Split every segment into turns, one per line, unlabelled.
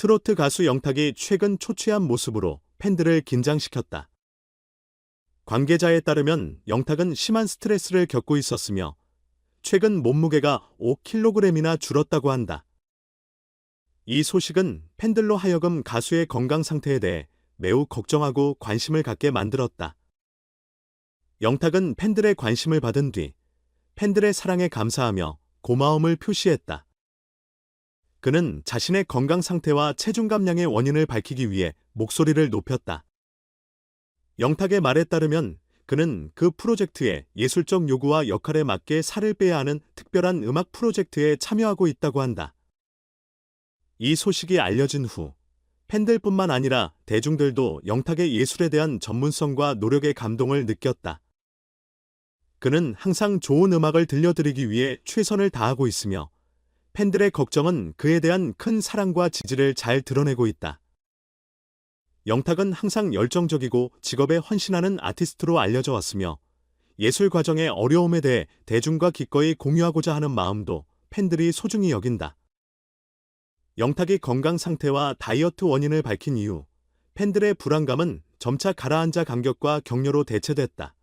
트로트 가수 영탁이 최근 초췌한 모습으로 팬들을 긴장시켰다. 관계자에 따르면 영탁은 심한 스트레스를 겪고 있었으며 최근 몸무게가 5kg이나 줄었다고 한다. 이 소식은 팬들로 하여금 가수의 건강 상태에 대해 매우 걱정하고 관심을 갖게 만들었다. 영탁은 팬들의 관심을 받은 뒤 팬들의 사랑에 감사하며 고마움을 표시했다. 그는 자신의 건강 상태와 체중 감량의 원인을 밝히기 위해 목소리를 높였다. 영탁의 말에 따르면 그는 그 프로젝트의 예술적 요구와 역할에 맞게 살을 빼야 하는 특별한 음악 프로젝트에 참여하고 있다고 한다. 이 소식이 알려진 후 팬들뿐만 아니라 대중들도 영탁의 예술에 대한 전문성과 노력의 감동을 느꼈다. 그는 항상 좋은 음악을 들려드리기 위해 최선을 다하고 있으며 팬들의 걱정은 그에 대한 큰 사랑과 지지를 잘 드러내고 있다. 영탁은 항상 열정적이고 직업에 헌신하는 아티스트로 알려져 왔으며 예술 과정의 어려움에 대해 대중과 기꺼이 공유하고자 하는 마음도 팬들이 소중히 여긴다. 영탁이 건강 상태와 다이어트 원인을 밝힌 이후 팬들의 불안감은 점차 가라앉아 감격과 격려로 대체됐다.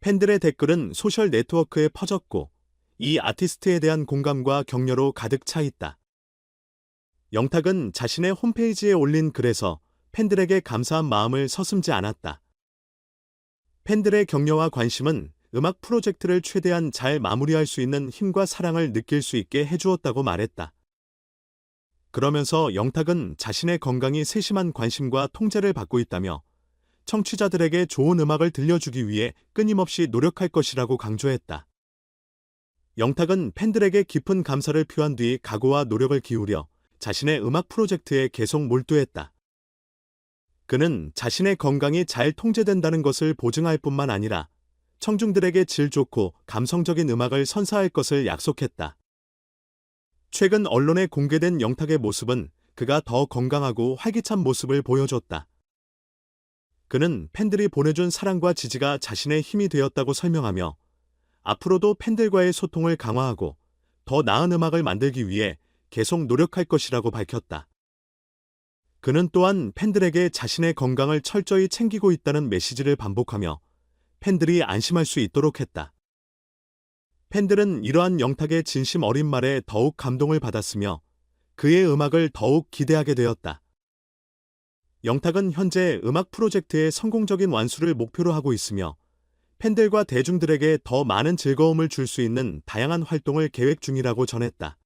팬들의 댓글은 소셜 네트워크에 퍼졌고 이 아티스트에 대한 공감과 격려로 가득 차 있다. 영탁은 자신의 홈페이지에 올린 글에서 팬들에게 감사한 마음을 서슴지 않았다. 팬들의 격려와 관심은 음악 프로젝트를 최대한 잘 마무리할 수 있는 힘과 사랑을 느낄 수 있게 해주었다고 말했다. 그러면서 영탁은 자신의 건강이 세심한 관심과 통제를 받고 있다며 청취자들에게 좋은 음악을 들려주기 위해 끊임없이 노력할 것이라고 강조했다. 영탁은 팬들에게 깊은 감사를 표한 뒤 각오와 노력을 기울여 자신의 음악 프로젝트에 계속 몰두했다. 그는 자신의 건강이 잘 통제된다는 것을 보증할 뿐만 아니라 청중들에게 질 좋고 감성적인 음악을 선사할 것을 약속했다. 최근 언론에 공개된 영탁의 모습은 그가 더 건강하고 활기찬 모습을 보여줬다. 그는 팬들이 보내준 사랑과 지지가 자신의 힘이 되었다고 설명하며 앞으로도 팬들과의 소통을 강화하고 더 나은 음악을 만들기 위해 계속 노력할 것이라고 밝혔다. 그는 또한 팬들에게 자신의 건강을 철저히 챙기고 있다는 메시지를 반복하며 팬들이 안심할 수 있도록 했다. 팬들은 이러한 영탁의 진심 어린 말에 더욱 감동을 받았으며 그의 음악을 더욱 기대하게 되었다. 영탁은 현재 음악 프로젝트의 성공적인 완수를 목표로 하고 있으며 팬들과 대중들에게 더 많은 즐거움을 줄 수 있는 다양한 활동을 계획 중이라고 전했다.